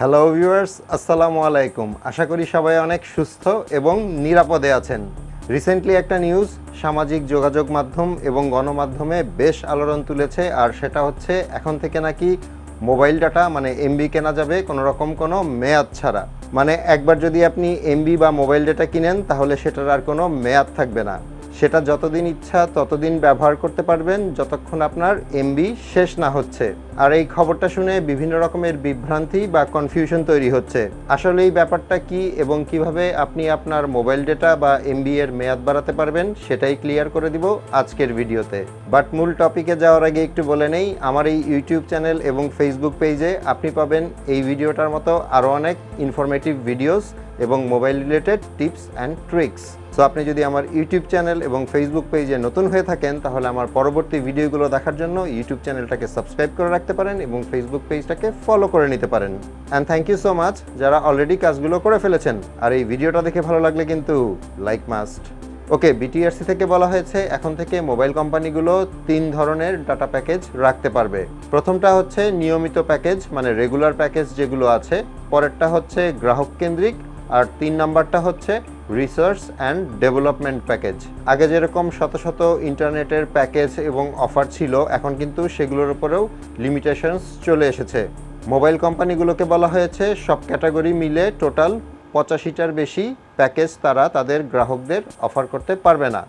Hello viewers আসসালামু আলাইকুম আশা করি সবাই অনেক সুস্থ এবং নিরাপদে আছেন। রিসেন্টলি একটা নিউজ সামাজিক যোগাযোগ মাধ্যম এবং গণমাধ্যমে বেশ আলোড়ন তুলেছে, আর সেটা হচ্ছে এখন থেকে নাকি মোবাইল ডাটা মানে এমবি কেনা যাবে কোনো রকম কোনো মেয়াদ ছাড়া। মানে একবার যদি আপনি এমবি বা মোবাইল ডাটা কিনেন, তাহলে সেটার আর কোনো মেয়াদ থাকবে না। সেটা যতদিন ইচ্ছা ততদিন ব্যবহার করতে পারবেন, যতক্ষণ আপনার এমবি শেষ না হচ্ছে। আর এই খবরটা শুনে বিভিন্ন রকমের বিভ্রান্তি বা কনফিউশন তৈরি হচ্ছে। আসলে এই ব্যাপারটা কি এবং কীভাবে আপনি আপনার মোবাইল ডেটা বা এমবি এর মেয়াদ বাড়াতে পারবেন, সেটাই ক্লিয়ার করে দিব আজকের ভিডিওতে। বাট মূল টপিকে যাওয়ার আগে একটু বলে নেই, আমার এই ইউটিউব চ্যানেল এবং ফেসবুক পেজে আপনি পাবেন এই ভিডিওটার মতো আরও অনেক ইনফরমেটিভ ভিডিওস এবং mobile related tips and tricks so আপনি যদি আমার ইউটিউব চ্যানেল এবং ফেসবুক পেজে নতুন হয়ে থাকেন, তাহলে আমার পরবর্তী ভিডিওগুলো দেখার জন্য ইউটিউব চ্যানেলটাকে সাবস্ক্রাইব করে রাখতে পারেন এবং ফেসবুক পেজটাকে ফলো করে নিতে পারেন। And thank you so much যারা অলরেডি কাজগুলো করে ফেলেছেন। আর এই ভিডিওটা দেখে ভালো লাগলে কিন্তু লাইক মাস্ট ওকে বিটিআরসি থেকে বলা হয়েছে, এখন থেকে মোবাইল কোম্পানিগুলো তিন ধরনের ডাটা প্যাকেজ রাখতে পারবে। প্রথমটা হচ্ছে নিয়মিত প্যাকেজ মানে রেগুলার প্যাকেজ যেগুলো আছে। পরেরটা হচ্ছে গ্রাহক কেন্দ্রিক আর তিন নাম্বারটা হচ্ছে রিসার্চ অ্যান্ড ডেভেলপমেন্ট প্যাকেজ আগে যেরকম শত শত ইন্টারনেটের প্যাকেজ এবং অফার ছিল, এখন কিন্তু সেগুলোর উপরেও লিমিটেশনস চলে এসেছে। মোবাইল কোম্পানিগুলোকে বলা হয়েছে, সব ক্যাটাগরি মিলে টোটাল পঁচাশিটার বেশি প্যাকেজ তারা তাদের গ্রাহকদের অফার করতে পারবে না।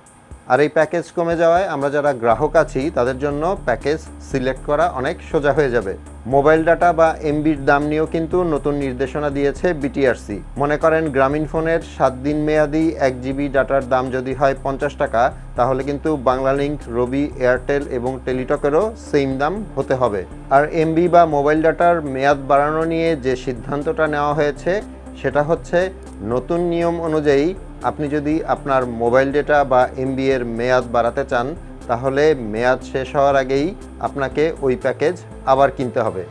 আর এই প্যাকেজ কমে যাওয়ায় আমরা যারা গ্রাহক আছি, তাদের জন্য প্যাকেজ সিলেক্ট করা অনেক সোজা হয়ে যাবে। মোবাইল ডাটা বা এমবির দাম নিয়েও কিন্তু নতুন নির্দেশনা দিয়েছে বিটিআরসি। মনে করেন গ্রামীণ ফোনের সাত দিন মেয়াদি এক জিবি ডাটার দাম যদি হয় পঞ্চাশ টাকা, তাহলে কিন্তু বাংলালিংক, রবি, এয়ারটেল এবং টেলিটকেরও সেম দাম হতে হবে। আর এমবি বা মোবাইল ডাটার মেয়াদ বাড়ানো নিয়ে যে সিদ্ধান্তটা নেওয়া হয়েছে, সেটা হচ্ছে নতুন নিয়ম অনুযায়ী আপনি যদি আপনার মোবাইল ডেটা বা এমবি এর মেয়াদ বাড়াতে চান, তাহলে মেয়াদ শেষ হওয়ার আগেই আপনাকে ওই প্যাকেজ আবার কিনতে হবে।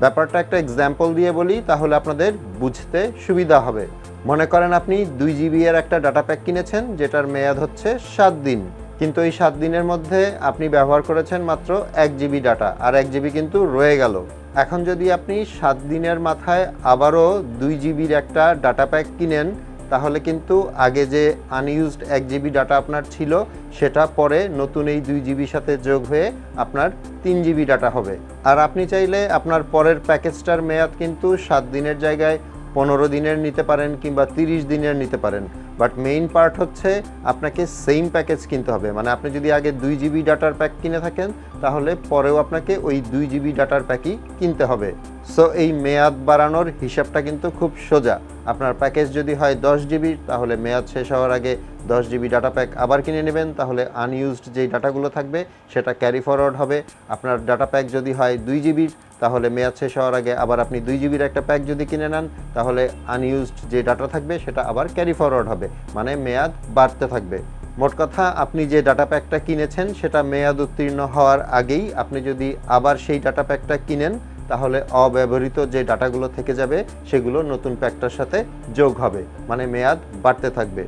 ব্যাপারটা একটা এক্সাম্পল দিয়ে বলি, তাহলে আপনাদের বুঝতে সুবিধা হবে। মনে করেন আপনি দুই জিবি এর একটা ডাটা প্যাক কিনেছেন, যেটার মেয়াদ হচ্ছে সাত দিন। কিন্তু এই সাত দিনের মধ্যে আপনি ব্যবহার করেছেন মাত্র এক জিবি ডাটা আর এক জিবি কিন্তু রয়ে গেল। এখন যদি আপনি সাত দিনের মাথায় আবারও দুই জিবির একটা ডাটা প্যাক কিনেন তাহলে কিন্তু আগে যে আনইউজড এক জিবি ডাটা আপনার ছিল, সেটা পরে নতুন এই দুই জিবির সাথে যোগ হয়ে আপনার তিন জিবি ডাটা হবে। আর আপনি চাইলে আপনার পরের প্যাকেজটার মেয়াদ কিন্তু সাত দিনের জায়গায় পনেরো দিনের নিতে পারেন কিংবা তিরিশ দিনের নিতে পারেন। বাট মেইন পার্ট হচ্ছে আপনাকে সেম প্যাকেজ কিনতে হবে। মানে আপনি যদি আগে দুই জিবি ডাটার প্যাক কিনে থাকেন, তাহলে পরেও আপনাকে ওই দুই জিবি ডাটার প্যাকই কিনতে হবে। সো এই মেয়াদ বাড়ানোর হিসাবটা কিন্তু খুব সোজা। আপনার প্যাকেজ যদি হয় দশ জিবি তাহলে মেয়াদ শেষ হওয়ার আগে দশ জিবি ডাটা প্যাক আবার কিনে নেবেন। তাহলে আনইউজড যেই ডাটাগুলো থাকবে, সেটা ক্যারি ফরওয়ার্ড হবে। আপনার ডাটা প্যাক যদি হয় দুই জিবির তাহলে মেয়াদ শেষ হওয়ার আগে আবার আপনি দুই জিবির একটা প্যাক যদি কিনে নেন, তাহলে আনইউজড যে ডাটা থাকবে, সেটা আবার ক্যারি ফরওয়ার্ড হবে। মানে মেয়াদ বাড়তে থাকবে। মোট কথা, আপনি যে ডাটা প্যাকটা কিনেছেন, সেটা মেয়াদ উত্তীর্ণ হওয়ার আগেই আপনি যদি আবার সেই ডাটা প্যাকটা কিনেন তাহলে অব্যবহৃত যে ডাটাগুলো থেকে যাবে, সেগুলো নতুন প্যাকটার সাথে যোগ হবে। মানে মেয়াদ বাড়তে থাকবে।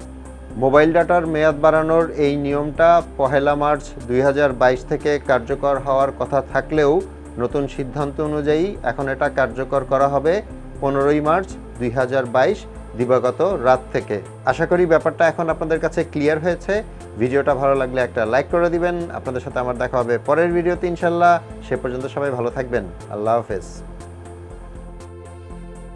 মোবাইল ডাটার মেয়াদ বাড়ানোর এই নিয়মটা পহেলা মার্চ দুই হাজার বাইশ থেকে কার্যকর হওয়ার কথা থাকলেও নতুন সিদ্ধান্ত অনুযায়ী এখন এটা কার্যকর করা হবে পনেরোই মার্চ দুই হাজার বাইশ দিবাগত রাত থেকে। আশা করি ব্যাপারটা এখন আপনাদের কাছে ক্লিয়ার হয়েছে। ভিডিওটা ভালো লাগলে একটা লাইক করে দিবেন। আপনাদের সাথে আমার দেখা হবে পরের ভিডিওতে ইনশাল্লাহ। সে পর্যন্ত সবাই ভালো থাকবেন। আল্লাহ হাফেজ।